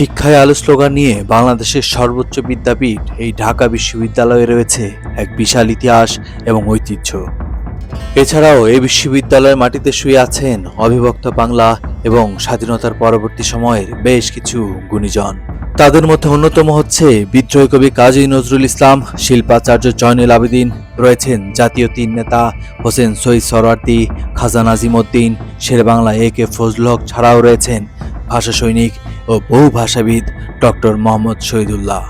শিক্ষায় আলো স্লোগান নিয়ে বাংলাদেশের সর্বোচ্চ বিদ্যাপীঠ, এই ঢাকা বিশ্ববিদ্যালয়ে রয়েছে এক বিশাল ইতিহাস এবং ঐতিহ্য। এছাড়াও এই বিশ্ববিদ্যালয়ের মাটিতে শুয়ে আছেন অবিভক্ত বাংলা এবং স্বাধীনতার পরবর্তী সময়ের বেশ কিছু গুণীজন। তাদের মধ্যে অন্যতম হচ্ছে বিদ্রোহী কবি কাজী নজরুল ইসলাম, শিল্পাচার্য জয়নুল আবেদিন, রয়েছেন জাতীয় তিন নেতা হোসেন সৈয়দ সরওয়ার্দী খাজা নাজিম উদ্দিন শেরবাংলা এ কে ফজল হক ছাড়াও রয়েছেন ভাষা সৈনিক ও বহু ভাষাবিদ ডক্টর মোহাম্মদ শহীদুল্লাহ।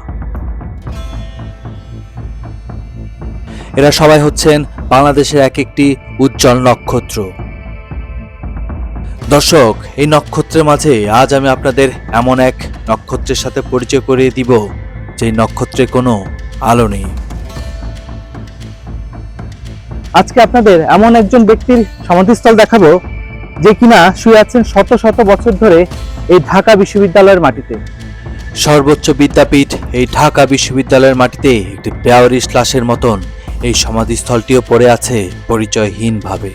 এরা সবাই হচ্ছেন বাংলাদেশের এক একটি উজ্জ্বল নক্ষত্র। দর্শক, এই নক্ষত্রের মাঝে আজ আমি আপনাদের এমন এক নক্ষত্রের সাথে পরিচয় করিয়ে দিব যে নক্ষত্রে কোনো আলো নেই। আজকে আপনাদের এমন একজন ব্যক্তির সমাধিস্থল দেখাবো যে কিনা শুয়ে আছেন শত শত বছর ধরে এই ঢাকা বিশ্ববিদ্যালয়ের মাটিতে। সর্বোচ্চ বিদ্যাপীঠ এই ঢাকা বিশ্ববিদ্যালয়ের মাটিতে একটি পেয়ারিশ লাশের মতন এই সমাধিস্থলটিও পড়ে আছে পরিচয়হীনভাবে।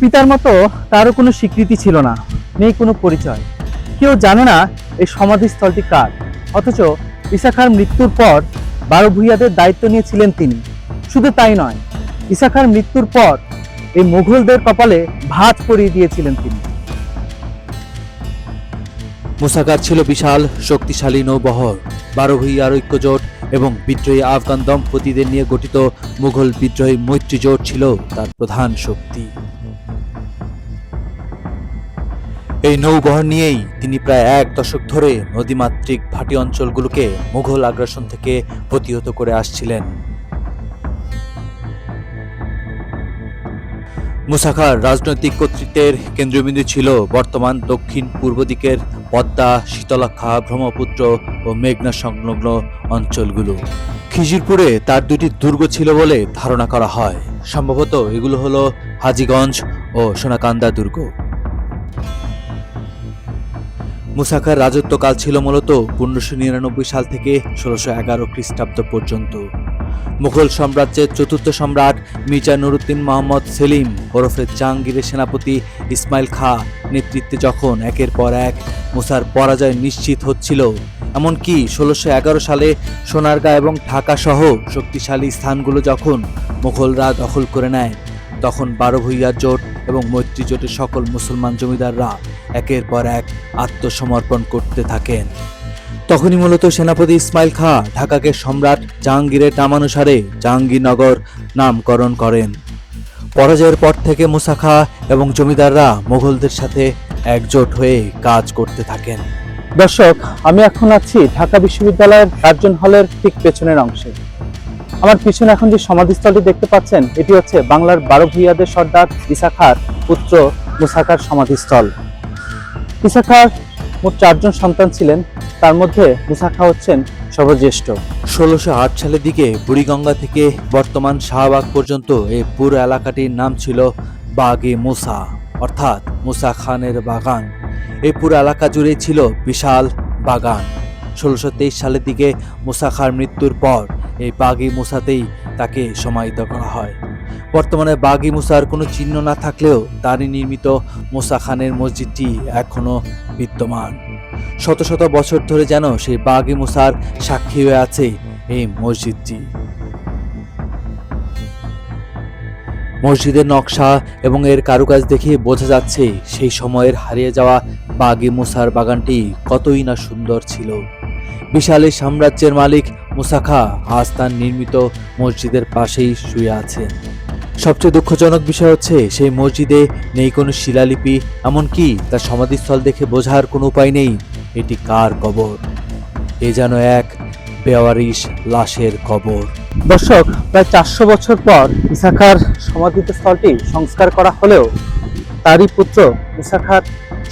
পিতার মতো তারও কোনো স্বীকৃতি ছিল না নেই কোনো পরিচয়। কেউ জানে না এই সমাধিস্থলটি কার অথচ ইসাখার মৃত্যুর পর বারো ভূঁইয়াদের দায়িত্ব নিয়েছিলেন তিনি। শুধু তাই নয়, ইসাখার মৃত্যুর পর এই মুঘলদের কপালে ভাঁজ পরিয়ে দিয়েছিলেন তিনি। মুসাকার ছিল বিশাল, শক্তিশালী নৌবহর বারো ভূঁইয়ার ঐক্যজোট এবং বিদ্রোহী আফগান দম্পতিদের নিয়ে গঠিত মুঘল বিদ্রোহী মৈত্রী জোট ছিল তার প্রধান শক্তি। এই নৌবহর নিয়েই তিনি প্রায় এক দশক ধরে নদীমাতৃক ভাটি অঞ্চলগুলোকে মুঘল আগ্রাসন থেকে প্রতিহত করে আসছিলেন। মুসাখার রাজনৈতিক কর্তৃত্বের কেন্দ্রবিন্দু ছিল বর্তমান দক্ষিণ পূর্ব দিকের পদ্মা শীতলাক্ষা ব্রহ্মপুত্র ও মেঘনা সংলগ্ন অঞ্চলগুলো। খিজিরপুরে তার দুটি দুর্গ ছিল বলে ধারণা করা হয়। সম্ভবত এগুলো হলো হাজিগঞ্জ ও সোনাকান্দা দুর্গ। মুসাখার রাজত্বকাল ছিল মূলত পনেরোশো নিরানব্বই সাল থেকে ষোলোশো এগারো খ্রিস্টাব্দ পর্যন্ত। মুঘল সাম্রাজ্যের চতুর্থ সম্রাট মির্জা নুরুদ্দিন মোহাম্মদ সেলিম ওরফে জাহাঙ্গীরের সেনাপতি ইসমাইল খা নেতৃত্বে যখন একের পর এক মুসার পরাজয় নিশ্চিত হচ্ছিল, এমনকি ষোলোশো এগারো সালে সোনারগাঁ এবং ঢাকা সহ শক্তিশালী স্থানগুলো যখন মুঘলরা দখল করে নেয়, তখন বারো ভূঁইয়ার জোট এবং মৈত্রী জোটের সকল মুসলমান জমিদাররা একের পর এক আত্মসমর্পণ করতে থাকেন। তখনই মূলত সেনাপতি ইসমাইল খাঁ ঢাকাকে সম্রাট জাহাঙ্গীরের নামানুসারে জাহাঙ্গীরনগর নামকরণ করেন। পরাজয়ের পর থেকে মুসা খাঁ এবং জমিদাররা মুঘলদের সাথে একজোট হয়ে কাজ করতে থাকেন। দর্শক, আমি এখন আছি ঢাকা বিশ্ববিদ্যালয়ের কার্জন হলের ঠিক পেছনের অংশে। আমার পিছনে এখন যে সমাধিস্থলটি দেখতে পাচ্ছেন, এটি হচ্ছে বাংলার বারো ভূঁইয়াদের সর্দার ইসাখার পুত্র মুসাখার সমাধিস্থল। ইসাখার মোট চারজন সন্তান ছিলেন। তার মধ্যে মুসাখা হচ্ছেন সর্বজ্যেষ্ঠ। ষোলোশো আট সালের দিকে বুড়িগঙ্গা থেকে বর্তমান শাহবাগ পর্যন্ত এই পুরো এলাকাটির নাম ছিল বাগে মুসা, অর্থাৎ মুসা খানের বাগান। এই পুরো এলাকা জুড়ে ছিল বিশাল বাগান। ষোলোশো তেইশ সালের দিকে মুসা খার মৃত্যুর পর এই বাগি মুসাতেই তাকে সমাহিত করা হয়। বর্তমানে বাগি মুসার কোনো চিহ্ন না থাকলেও তারই নির্মিত মুসা খানের মসজিদটি এখনও বিদ্যমান। শত শত বছর ধরে যেন সেই বাগি মুসার সাক্ষী হয়ে আছে এই মসজিদটি। মসজিদের নকশা এবং এর কারুকাজ দেখে বোঝা যাচ্ছে সেই সময়ের হারিয়ে যাওয়া বাগি মুসার বাগানটি কতই না সুন্দর ছিল। বিশাল সাম্রাজ্যের মালিক মুসাখা আজ তার নির্মিত মসজিদের পাশেই শুয়ে আছেন। সবচেয়ে দুঃখজনক বিষয় হচ্ছে, সেই মসজিদে নেই কোনো শিলালিপি, এমনকি তার সমাধিস্থল দেখে বোঝার কোনো উপায় নেই। এটি কার কবর? এ যেন এক বেওয়ারিশ লাশের কবর। দর্শক, প্রায় চারশো বছর পর ইসাখার সমাধিত স্থলটি সংস্কার করা হলেও তারই পুত্র ইসাখার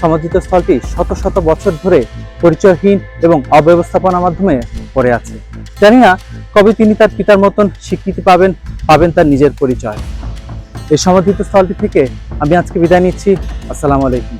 সমাধিত স্থলটি শত শত বছর ধরে পরিচয়হীন এবং অব্যবস্থাপনার মাধ্যমে পড়ে আছে। জানি না কবে তিনি তার পিতার মতন স্বীকৃতি পাবেন পাবেন তার নিজের পরিচয়। এই সমাধিত স্থলটি থেকে আমি আজকে বিদায় নিচ্ছি। আসসালামু আলাইকুম।